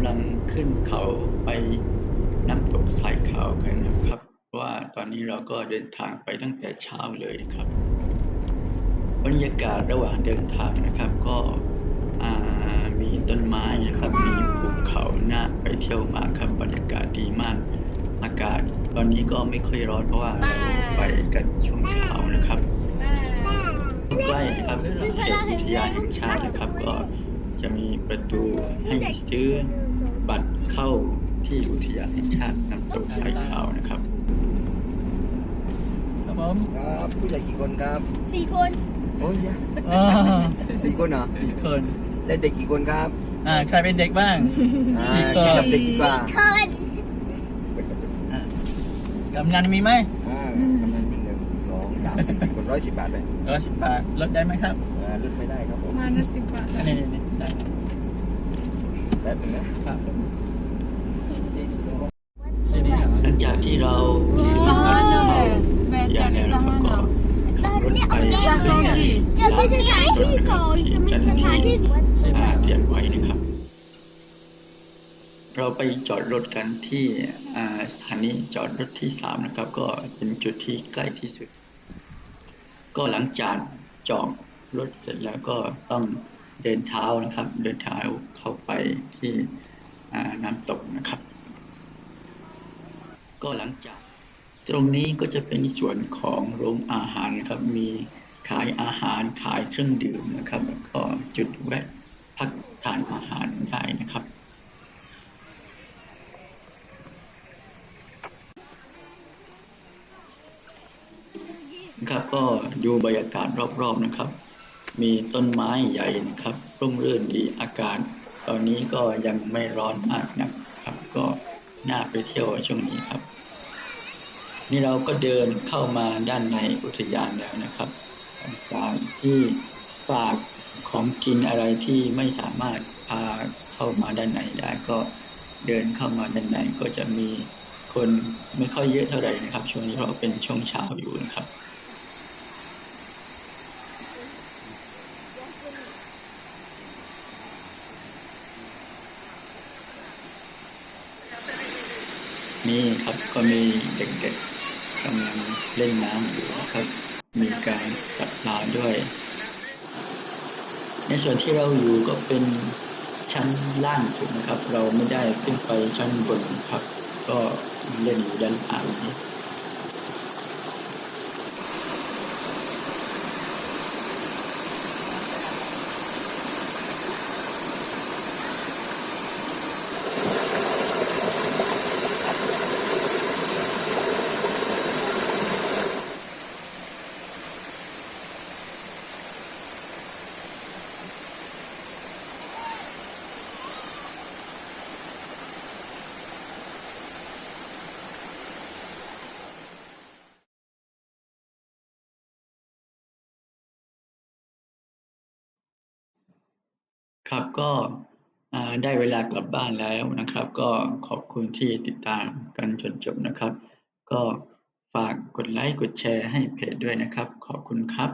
ำลังขึ้นเขาไปน้ำตกสายขาวกันนะครับเพราะว่าตอนนี้เราก็เดินทางไปตั้งแต่เช้าเลยครับ บรรยากาศระหว่างเดินทางนะครับ ก็อ่ามีต้นไม้นะครับ มีภูเขาน่าไปเที่ยวมากครับบรรยากาศดีมาก อากาศตอนนี้ก็ไม่ค่อยร้อนเพราะว่าเราไปกันช่วงเช้านะครับ ใกล้ครับเขตอุทยานแห่งชาตินะครับก็ จะมีประตูให้ซื้อบัตรเข้าที่อุทยานแห่งชาติน้ำตกสายขาวนะครับ ครับผมครับผู้ใหญ่กี่คนครับสี่คน โอ้ยยะอ่าสี่คนเหรอสี่คนและเด็กกี่คนครับอ่าใครเป็นเด็กบ้าง อ่าสี่คนกับเด็กดีกว่าคนกำนันมีไหมอ่ากำลังมีหนึ่งสองสามสี่สี่คนร้อยสิบบาทไปร้อยสิบบาทลดได้ไหมครับอ่าลดไม่ได้ครับผม มาละสิบบาท อันนี้นี่นี่ได้ แป๊บนึงนะครับหลังจากที่เรา tahan lah. อุ Bet ทยาน jadi แล้วเรา tahan ก็ lah. ขับรถไป Ya sorry. จะเป็นสถานที่สองจะเป็นสถานที่ซีดีอ่าเหรอเตรียมไว้นะครับ เราไปจอดรถกันที่สถานีจอดรถที่สามนะครับ ก็เป็นจุดที่ใกล้ที่สุด ก็หลังจากจอดรถเสร็จแล้วก็ต้อง เดินเท้านะครับ เดินเท้าเข้าไปที่น้ำตกนะครับ ก็หลังจากตรงนี้ก็จะเป็นส่วนของโรงอาหารนะครับ มีขายอาหารขายเครื่องดื่มนะครับ แล้วก็จุดแวะพักทานอาหารได้นะครับนะครับก็ดูบรรยากาศรอบๆนะครับ มีต้นไม้ใหญ่นะครับร่มรื่นดีอากาศ ตอนนี้ก็ยังไม่ร้อนมากนะครับ ก็น่าไปเที่ยวช่วงนี้ครับ นี่เราก็เดินเข้ามาด้านในอุทยานแล้วนะครับการที่ฝากของกินอะไรที่ไม่สามารถพาเข้ามาด้านในได้ก็เดินเข้ามาด้านในก็จะมีคนไม่ค่อยเยอะเท่าไหร่นะครับ ช่วงนี้เพราะเป็นช่วงเช้าอยู่นะครับ นี่ครับก็มีเด็กๆกำลังเล่นน้ำอยู่นะครับ มีการจับปลาด้วย ในส่วนที่เราอยู่ก็เป็นชั้นล่างสุดนะครับ เราไม่ได้ขึ้นไปชั้นบนครับ ก็เล่นอยู่ด้านล่าง ครับก็อ่าได้เวลากลับบ้านแล้วนะครับ ก็ขอบคุณที่ติดตามกันจนจบนะครับ ก็ฝากกดไลค์กดแชร์ให้เพจด้วยนะครับ ขอบคุณครับ